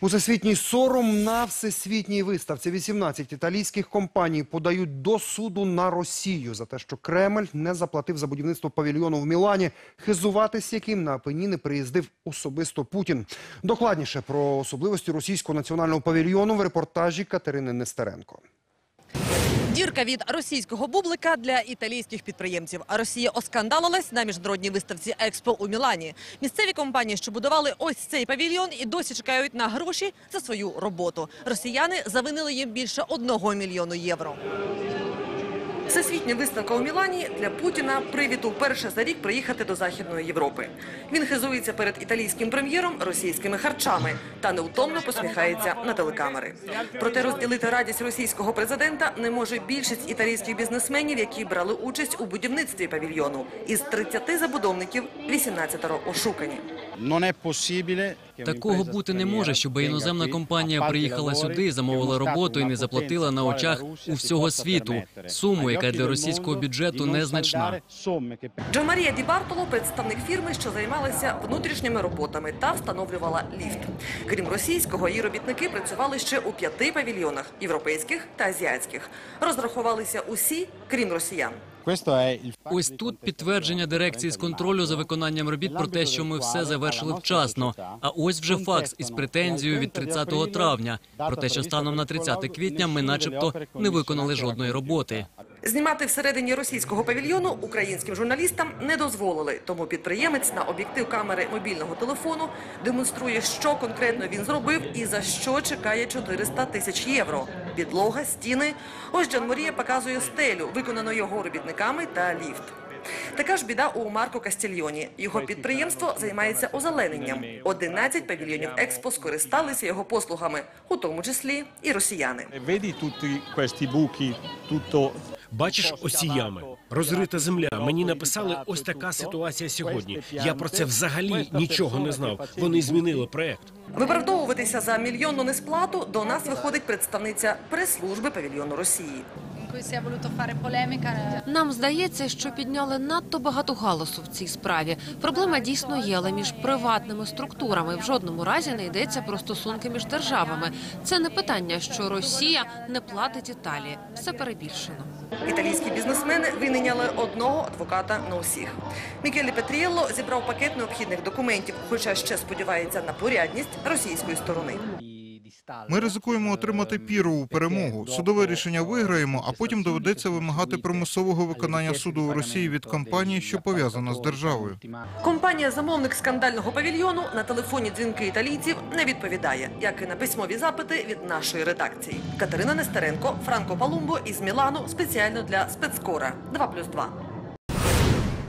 Усесвітній сором на всесвітній виставці. 18 італійських компаній подають до суду на Росію за те, що Кремль не заплатив за будівництво павільйону в Мілані, хизуватись яким на Апеніни приїздив особисто Путін. Докладніше про особливості російського національного павільйону в репортажі Катерини Нестеренко. Дірка від російського бублика для італійських підприємців. А Росія оскандалилась на міжнародній виставці Експо у Мілані. Місцеві компанії, що будували ось цей павільйон, і досі чекають на гроші за свою роботу. Росіяни завинили їм більше одного мільйону євро. Всесвітня виставка у Мілані для Путіна привід вперше за рік приїхати до Західної Європи. Він хизується перед італійським прем'єром російськими харчами та неутомно посміхається на телекамери. Проте розділити радість російського президента не може більшість італійських бізнесменів, які брали участь у будівництві павільйону. Із 30 забудовників 18 ошукані. Non è Такого бути не може, щоб іноземна компанія приїхала сюди, замовила роботу і не заплатила на очах у всього світу суму, яка для російського бюджету незначна. Джамарія Ді Бартоло – представник фірми, що займалася внутрішніми роботами та встановлювала ліфт. Крім російського, її робітники працювали ще у п'яти павільйонах – європейських та азіатських. Розрахувалися усі, крім росіян. Ось тут підтвердження дирекції з контролю за виконанням робіт про те, що ми все завершили вчасно. А ось вже факс із претензією від 30 травня про те, що станом на 30 квітня ми, начебто, не виконали жодної роботи. Знімати всередині російського павільйону українським журналістам не дозволили. Тому підприємець на об'єктив камери мобільного телефону демонструє, що конкретно він зробив і за що чекає 400 тисяч євро. Підлога, стіни. Ось Джан Морія показує стелю, виконану його робітниками та ліфт. Така ж біда у Марко Кастільйоні. Його підприємство займається озелененням. 11 павільйонів Експо скористалися його послугами, у тому числі і росіяни. Бачиш оці ями, розрита земля. Мені написали ось така ситуація сьогодні. Я про це взагалі нічого не знав. Вони змінили проект. Виправдовуватися за мільйонну несплату до нас виходить представниця прес-служби павільйону Росії. Cui si è voluto fare polemica. Нам здається, що підняли надто багато галасу в цій справі. Проблема дійсно є, але між приватними структурами в жодному разі не йдеться про стосунки між державами. Це не питання, що Росія не платить Італії. Все перебільшено. Італійські бізнесмени винайняли одного адвоката на усіх. Мікелі Петрієлло зібрав пакет необхідних документів, хоча ще сподівається на порядність російської сторони. Ми ризикуємо отримати пірову перемогу. Судове рішення виграємо, а потім доведеться вимагати примусового виконання суду у Росії від компанії, що пов'язана з державою. Компанія замовник скандального павільйону на телефонні дзвінки італійців не відповідає, як і на письмові запити від нашої редакції. Катерина Нестеренко, Франко Палумбо із Мілану спеціально для спецкора 2+,2.